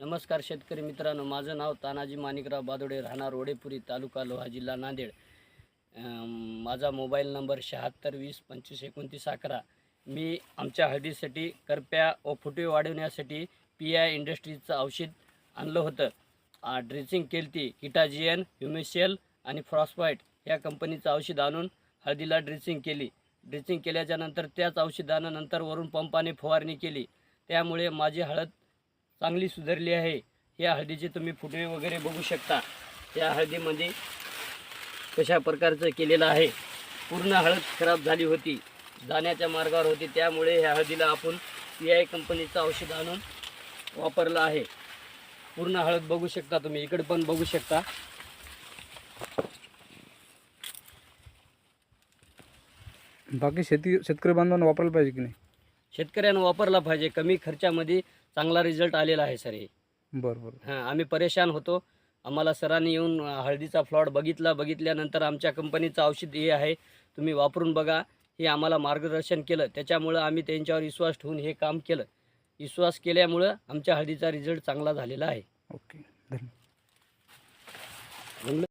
नमस्कार शेतकरी मित्रांनो माझं नाव तानाजी माणिकराव बादोडे राहणार रोडेपुरी तालुका लोहा जिल्हा नांदेड. माझा मोबाईल नंबर शहात्तर वीस पंचवीस एकोणतीस अकरा. मी आमच्या हळदीसाठी करप्या व फुटवे वाढवण्यासाठी पी आय इंडस्ट्रीजचं औषध आणलं होतं. ड्रेसिंग केली ती किटाजियन ह्युमेशियल आणि फ्रॉस्पाईट या कंपनीचं औषध आणून हळदीला ड्रेसिंग केली. ड्रेसिंग केल्याच्यानंतर त्याच औषधानं नंतर वरून पंपाने फवारणी केली. त्यामुळे माझी हळद चांगली सुधारली आहे. या हळदीचे तुम्ही फुटवे वगैरे बघू शकता. या हळदीमध्ये कशा प्रकारचं केलेलं आहे. पूर्ण हळद खराब झाली होती. जाण्याच्या मार्गावर होती. त्यामुळे ह्या हळदीला आपण पी आय कंपनीचं औषध आणून वापरलं आहे. पूर्ण हळद बघू शकता तुम्ही. इकडे पण बघू शकता. बाकी शेती शेतकरी बांधवांना वापरायला पाहिजे की नाही? शेतकऱ्यांना वापरला पाहिजे. कमी खर्चामध्ये चांगला रिझल्ट आलेला आहे सर हे. बरं बरं. हां आम्ही परेशान होतो. आम्हाला सरांनी येऊन हळदीचा फ्लॉट बघितला. बघितल्यानंतर आमच्या कंपनीचं औषध हे आहे. तुम्ही वापरून बघा. हे आम्हाला मार्गदर्शन केलं. त्याच्यामुळं आम्ही त्यांच्यावर विश्वास ठेवून हे काम केलं. विश्वास केल्यामुळं आमच्या हळदीचा रिझल्ट चांगला झालेला आहे. ओके धन्यवाद.